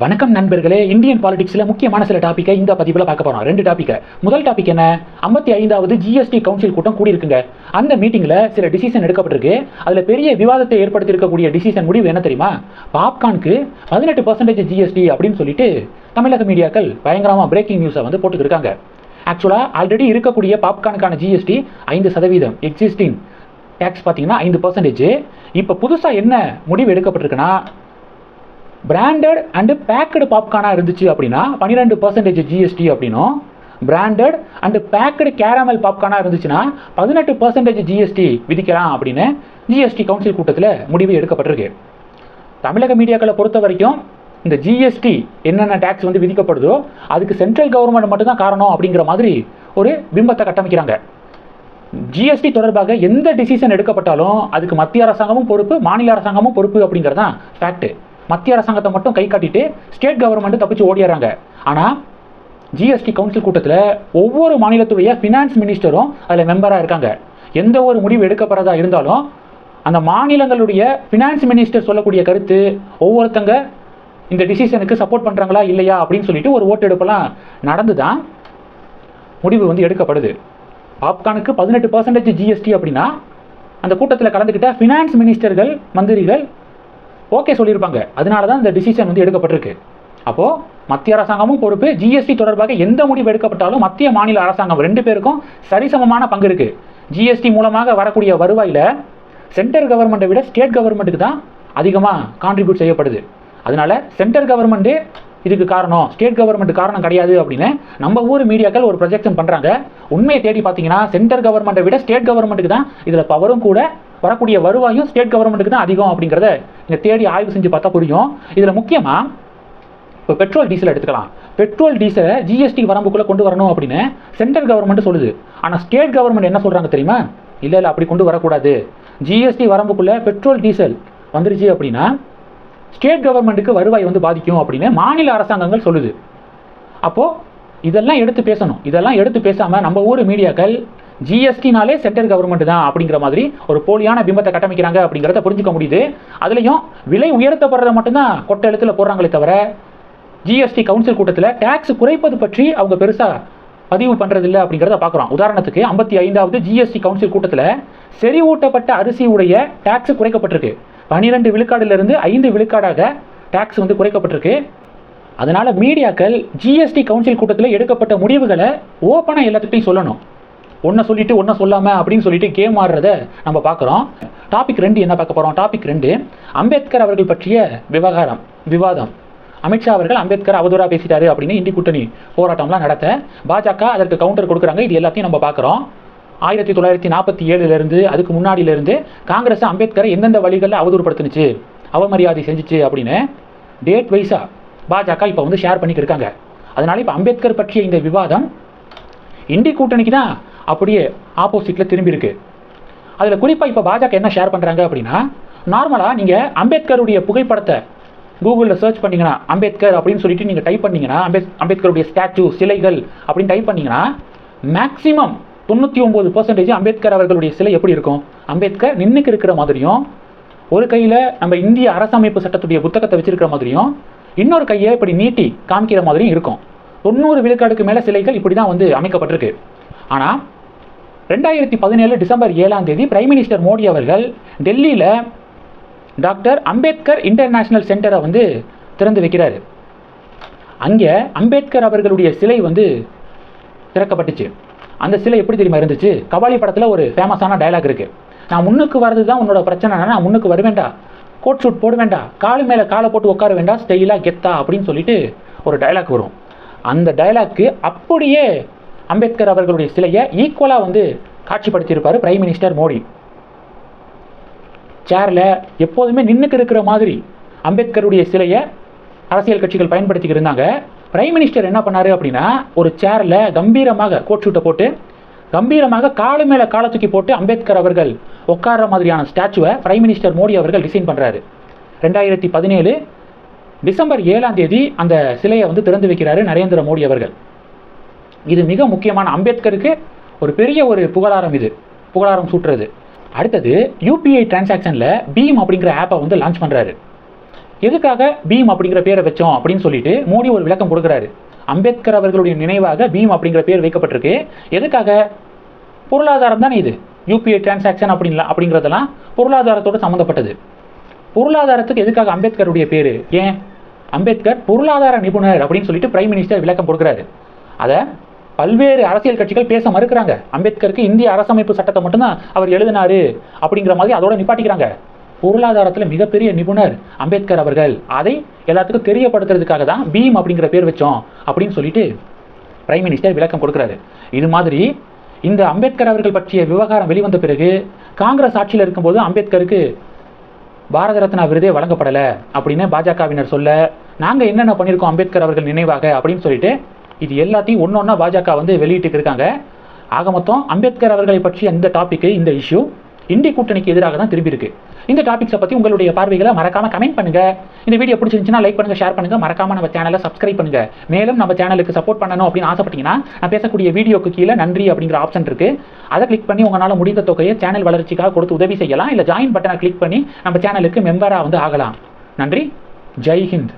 வணக்கம் நண்பர்களே இந்தியன் பாலிடிக்ஸில் முக்கியமான சில டாப்பிக்கை இந்த பதிவில் பார்க்க போகிறோம் ரெண்டு டாப்பிக்கை முதல் டாபிக் என்ன? ஐம்பத்தி ஐந்தாவது ஜிஎஸ்டி கவுன்சில் கூட்டம் கூடியிருக்குங்க. அந்த மீட்டிங்கில் சில டிசிஷன் எடுக்கப்பட்டிருக்கு. அதில் பெரிய விவாதத்தை ஏற்படுத்தியிருக்கக்கூடிய டிசிஷன் முடிவு என்ன தெரியுமா? பாப்கார்னுக்கு பதினெட்டு பர்சன்டேஜ் ஜிஎஸ்டி அப்படின்னு சொல்லிட்டு தமிழக மீடியாக்கள் பயங்கரமாக பிரேக்கிங் நியூஸை வந்து போட்டுக்கிருக்காங்க ஆக்சுவலாக ஆல்ரெடி இருக்கக்கூடிய பாப்கார்னுக்கான ஜிஎஸ்டி ஐந்து சதவீதம் எக்ஸிஸ்டிங் டேக்ஸ் பார்த்தீங்கன்னா ஐந்து பர்சன்டேஜ் இப்போ புதுசாக என்ன முடிவு எடுக்கப்பட்டிருக்குன்னா பிராண்டட் அண்டு பேக்கடு பாப்கார்னாக இருந்துச்சு அப்படின்னா பன்னிரெண்டு பர்சன்டேஜ் ஜிஎஸ்டி அப்படின்னும். பிராண்டட் அண்டு பேக்கடு கேரமல் பாப்கார்னாக இருந்துச்சுன்னா பதினெட்டு பர்சன்டேஜ் ஜிஎஸ்டி விதிக்கலாம் அப்படின்னு ஜிஎஸ்டி கவுன்சில் கூட்டத்தில் முடிவு எடுக்கப்பட்டிருக்கு. தமிழக மீடியாக்களை பொறுத்த வரைக்கும் இந்த ஜிஎஸ்டி என்னென்ன டேக்ஸ் வந்து விதிக்கப்படுதோ அதுக்கு சென்ட்ரல் கவர்மெண்ட் மட்டும்தான் காரணம் அப்படிங்கிற மாதிரி ஒரு பிம்பத்தை கட்டமைக்கிறாங்க. ஜிஎஸ்டி தொடர்பாக எந்த டிசிஷன் எடுக்கப்பட்டாலும் அதுக்கு மத்திய அரசாங்கமும் பொறுப்பு மாநில அரசாங்கமும் பொறுப்பு அப்படிங்கிறது தான் ஃபேக்ட்டு மத்திய அரசாங்கத்தை மட்டும் கை காட்டிட்டு ஸ்டேட் கவர்மெண்ட் தப்பிச்சு ஓடிடுறாங்க. ஆனால் ஜிஎஸ்டி கவுன்சில் கூட்டத்தில் ஒவ்வொரு மாநிலத்துடைய ஃபினான்ஸ் மினிஸ்டரும் அதில் மெம்பராக இருக்காங்க. எந்த ஒரு முடிவு எடுக்கப்படுறதா இருந்தாலும் அந்த மாநிலங்களுடைய ஃபினான்ஸ் மினிஸ்டர் சொல்லக்கூடிய கருத்து ஒவ்வொருத்தங்க இந்த டிசிஷனுக்கு சப்போர்ட் பண்ணுறாங்களா இல்லையா அப்படின்னு சொல்லிட்டு ஒரு ஓட்டெடுப்பெல்லாம் நடந்து தான் முடிவு வந்து எடுக்கப்படுது. பாப்கானுக்கு பதினெட்டு பர்சன்டேஜ் ஜிஎஸ்டி அப்படின்னா அந்த கூட்டத்தில் கலந்துக்கிட்ட ஃபினான்ஸ் மினிஸ்டர்கள் மந்திரிகள் ஓகே சொல்லியிருப்பாங்க. அதனால தான் இந்த டிசிஷன் வந்து எடுக்கப்பட்டிருக்கு. அப்போது மத்திய அரசாங்கமும் பொறுப்பு ஜிஎஸ்டி தொடர்பாக எந்த முடிவு எடுக்கப்பட்டாலும் மத்திய மாநில அரசாங்கம் ரெண்டு பேருக்கும் சரிசமமான பங்கு இருக்குது ஜிஎஸ்டி மூலமாக வரக்கூடிய வருவாயில் சென்ட்ரல் கவர்மெண்ட்டை விட ஸ்டேட் கவர்மெண்ட்டுக்கு தான் அதிகமாக கான்ட்ரிபியூட் செய்யப்படுது. அதனால சென்ட்ரல் கவர்மெண்ட்டு இதுக்கு காரணம். ஸ்டேட் கவர்மெண்ட் காரணம் கிடையாது அப்படின்னு நம்ம ஊர் மீடியாக்கள் ஒரு ப்ரொஜெக்ஷன் பண்ணுறாங்க உண்மையை தேடி பார்த்தீங்கன்னா சென்ட்ரல் கவர்மெண்ட்டை விட ஸ்டேட் கவர்மெண்ட்டுக்கு தான் இதில் பவரும் கூட வரக்கூடிய வருவாயும் ஸ்டேட் கவர்மெண்ட்டுக்கு தான் அதிகம் அப்படிங்கிறத நீங்கள் தேடி ஆய்வு செஞ்சு பார்த்தா புரியும். இதில் முக்கியமாக இப்போ பெட்ரோல் டீசல் எடுத்துக்கலாம். பெட்ரோல் டீசலை ஜிஎஸ்டி வரம்புக்குள்ளே கொண்டு வரணும் அப்படின்னு சென்ட்ரல் கவர்மெண்ட் சொல்லுது. ஆனால் ஸ்டேட் கவர்மெண்ட் என்ன சொல்கிறாங்க தெரியுமா? இல்லை இல்லை அப்படி கொண்டு வரக்கூடாது. ஜிஎஸ்டி வரம்புக்குள்ளே பெட்ரோல் டீசல் வந்துருச்சு அப்படின்னா ஸ்டேட் கவர்மெண்ட்டுக்கு வருவாய் வந்து பாதிக்கும் அப்படின்னு மாநில அரசாங்கங்கள் சொல்லுது. அப்போது இதெல்லாம் எடுத்து பேசணும். இதெல்லாம் எடுத்து பேசாமல் நம்ம ஊர் மீடியாக்கள் ஜிஎஸ்டினாலே சென்ட்ரல் கவர்மெண்ட் தான் அப்படிங்கிற மாதிரி ஒரு போலியான பிம்பத்தை கட்டமைக்கிறாங்க அப்படிங்கிறத புரிஞ்சுக்க முடியுது. அதுலேயும் விலை உயர்த்தப்படுறத மட்டும்தான் கொட்டை எழுத்துல போடுறாங்களே தவிர ஜிஎஸ்டி கவுன்சில் கூட்டத்தில் டேக்ஸ் குறைப்பது பற்றி அவங்க பெருசாக பதிவு பண்ணுறதில்ல அப்படிங்கிறத பார்க்குறோம். உதாரணத்துக்கு ஐம்பத்தி ஐந்தாவது ஜிஎஸ்டி கவுன்சில் கூட்டத்தில் செறிவூட்டப்பட்ட அரிசியுடைய டேக்ஸ் குறைக்கப்பட்டிருக்கு. பன்னிரெண்டு விழுக்காடுலேருந்து ஐந்து விழுக்காடாக டேக்ஸ் வந்து குறைக்கப்பட்டிருக்கு. அதனால் மீடியாக்கள் ஜிஎஸ்டி கவுன்சில் கூட்டத்தில் எடுக்கப்பட்ட முடிவுகளை ஓப்பனாக எல்லாத்துக்கிட்டையும் சொல்லணும். ஒன்றை சொல்லிட்டு ஒன்றை சொல்லாமல் அப்படின்னு சொல்லிட்டு கேம் ஆடுறத நம்ம பார்க்குறோம். டாபிக் ரெண்டு என்ன பார்க்க போகிறோம் டாபிக் ரெண்டு அம்பேத்கர் அவர்கள் பற்றிய விவகாரம் விவாதம். அமித்ஷா அவர்கள் அம்பேத்கர் அவதூறாக பேசிட்டாரு அப்படின்னு இந்தி கூட்டணி போராட்டம்லாம் நடத்த பாஜக அதற்கு கவுண்டர் கொடுக்குறாங்க. இது எல்லாத்தையும் நம்ம பார்க்குறோம். ஆயிரத்தி தொள்ளாயிரத்தி நாற்பத்தி ஏழுலேருந்து அதுக்கு முன்னாடியிலேருந்து காங்கிரஸ் அம்பேத்கரை எந்தெந்த வழிகளில் அவதூறுப்படுத்துனுச்சு அவமரியாதை செஞ்சுச்சு அப்படின்னு டேட் வைஸாக பாஜக இப்போ வந்து ஷேர் பண்ணிக்கிருக்காங்க அதனால இப்போ அம்பேத்கர் பற்றிய இந்த விவாதம் இந்தி கூட்டணிக்கு தான் அப்படியே ஆப்போசிட்டில் திரும்பி இருக்கு அதில் குறிப்பாக இப்போ பாஜக என்ன ஷேர் பண்ணுறாங்க அப்படின்னா நார்மலாக நீங்கள் அம்பேத்கருடைய புகைப்படத்தை கூகுளில் சர்ச் பண்ணீங்கன்னா அம்பேத்கர் அப்படின்னு சொல்லிட்டு நீங்கள் டைப் பண்ணிங்கன்னா அம்பேத் அம்பேத்கருடைய ஸ்டாச்சு சிலைகள் அப்படின்னு டைப் பண்ணிங்கன்னா மேக்ஸிமம் தொண்ணூற்றி ஒம்பது பர்சன்டேஜ் அம்பேத்கர் அவர்களுடைய சிலை எப்படி இருக்கும்? அம்பேத்கர் நின்றுக்கு இருக்கிற மாதிரியும் ஒரு கையில் நம்ம இந்திய அரசமைப்பு சட்டத்துடைய புத்தகத்தை வச்சிருக்கிற மாதிரியும் இன்னொரு கையை இப்படி நீட்டி காமிக்கிற மாதிரியும் இருக்கும். தொண்ணூறு விழுக்காடுக்கு மேலே சிலைகள் இப்படி தான் வந்து அமைக்கப்பட்டிருக்கு. ஆனால் ரெண்டாயிரத்தி பதினேழு டிசம்பர் ஏழாம் தேதி பிரைம் மினிஸ்டர் மோடி அவர்கள் டெல்லியில் டாக்டர் அம்பேத்கர் இன்டர்நேஷ்னல் சென்டரை வந்து திறந்து வைக்கிறார். அங்கே அம்பேத்கர் அவர்களுடைய சிலை வந்து திறக்கப்பட்டுச்சு. அந்த சிலை எப்படி தெரியுமா இருந்துச்சு? கபாலி படத்தில் ஒரு ஃபேமஸான டயலாக் இருக்குது நான் முன்னுக்கு வர்றது தான் உன்னோட பிரச்சனை நான் முன்னுக்கு வருவேண்டா. கோட் ஷூட் போட வேண்டாம் காலு மேலே காலை போட்டு உட்கார வேண்டாம் ஸ்டைலாக கெத்தா அப்படின்னு சொல்லிட்டு ஒரு டயலாக் வரும். அந்த டயலாக்கு அப்படியே அம்பேத்கர் அவர்களுடைய சிலையை ஈக்குவலாக வந்து காட்சிப்படுத்தியிருப்பார் பிரைம் மினிஸ்டர் மோடி. சேரில் எப்போதுமே நின்றுக்கு இருக்கிற மாதிரி அம்பேத்கருடைய சிலையை அரசியல் கட்சிகள் பயன்படுத்திக்கிருந்தாங்க பிரைம் மினிஸ்டர் என்ன பண்ணாரு அப்படின்னா ஒரு சேரில் கம்பீரமாக கோட் ஷூட்டை போட்டு கம்பீரமாக காலு மேலே காலை தூக்கி போட்டு அம்பேத்கர் அவர்கள் உட்கார்ற மாதிரியான ஸ்டாச்சுவை பிரைம் மினிஸ்டர் மோடி அவர்கள் டிசைன் பண்ணுறாரு ரெண்டாயிரத்தி பதினேழு டிசம்பர் ஏழாம் தேதி அந்த சிலையை வந்து திறந்து வைக்கிறாரு நரேந்திர மோடி அவர்கள். இது மிக முக்கியமான அம்பேத்கருக்கு ஒரு பெரிய ஒரு புகழாரம் இது புகழாரம் சூட்டுறது. அடுத்தது யூபிஐ டிரான்சாக்ஷனில் பீம் அப்படிங்கிற ஆப்பை வந்து லான்ச் பண்ணுறாரு எதுக்காக பீம் அப்படிங்கிற பேரை வச்சோம் அப்படின்னு சொல்லிட்டு மோடி ஒரு விளக்கம் கொடுக்குறாரு. அம்பேத்கர் அவர்களுடைய நினைவாக பீம் அப்படிங்கிற பேர் வைக்கப்பட்டிருக்கு. எதுக்காக? பொருளாதாரம் தானே இது. யூபிஐ டிரான்சாக்ஷன் அப்படின்லாம் அப்படிங்கிறதெல்லாம் பொருளாதாரத்தோடு சம்மந்தப்பட்டது. பொருளாதாரத்துக்கு எதுக்காக அம்பேத்கருடைய பேர்? ஏன்? அம்பேத்கர் பொருளாதார நிபுணர் அப்படின்னு சொல்லிட்டு பிரைம் மினிஸ்டர் விளக்கம் கொடுக்குறாரு. அதை பல்வேறு அரசியல் கட்சிகள் பேச மறுக்கிறாங்க. அம்பேத்கருக்கு இந்திய அரசமைப்பு சட்டத்தை மட்டும்தான் அவர் எழுதினாரு அப்படிங்கிற மாதிரி அதோட நிப்பாட்டிக்கிறாங்க. பொருளாதாரத்தில் மிகப்பெரிய நிபுணர் அம்பேத்கர் அவர்கள். அதை எல்லாத்துக்கும் தெரியப்படுத்துறதுக்காக தான் பீம் அப்படிங்கிற பேர் வச்சோம் அப்படின்னு சொல்லிட்டு பிரைம் மினிஸ்டர் விளக்கம் கொடுக்குறாரு. இது மாதிரி இந்த அம்பேத்கர் அவர்கள் பற்றிய விவகாரம் வெளிவந்த பிறகு காங்கிரஸ் ஆட்சியில் இருக்கும்போது அம்பேத்கருக்கு பாரத ரத்னா விருதே வழங்கப்படலை அப்படின்னு பாஜகவினர் சொல்ல நாங்கள் என்னென்ன பண்ணியிருக்கோம் அம்பேத்கர் அவர்கள் நினைவாக? அப்படின்னு சொல்லிட்டு இது எல்லாத்தையும் ஒன்று ஒன்றா பாஜக வந்து வெளியிட்டு இருக்காங்க. ஆக மொத்தம் அம்பேத்கர் அவர்களை பற்றிய இந்த டாபிக் இந்த இஷ்யூ இந்தி கூட்டணிக்கு எதிராக தான் திரும்பி இருக்கு. இந்த டாபிக்ஸை பற்றி உங்களுடைய பார்வைகளை மறக்காம கமெண்ட் பண்ணுங்க. இந்த வீடியோ பிடிச்சிருந்துச்சுன்னா லைக் பண்ணுங்க ஷேர் பண்ணுங்க. மறக்காம நம்ம சேனலை சப்ஸ்கிரைப் பண்ணுங்க. மேலும் நம்ம சேனலுக்கு சப்போர்ட் பண்ணணும் அப்படின்னு ஆசைப்பட்டீங்கன்னா நான் பேசக்கூடிய வீடியோக்கு கீழே நன்றி அப்படிங்கிற ஆப்ஷன் இருக்கு. அதை கிளிக் பண்ணி உங்களால் முடிந்த தொகையை சேனல் வளர்ச்சிக்காக கொடுத்து உதவி செய்யலாம். இல்லை ஜாயின் பட்டனை கிளிக் பண்ணி நம்ம சேனலுக்கு மெம்பராக வந்து ஆகலாம். நன்றி. ஜெய் ஹிந்த்.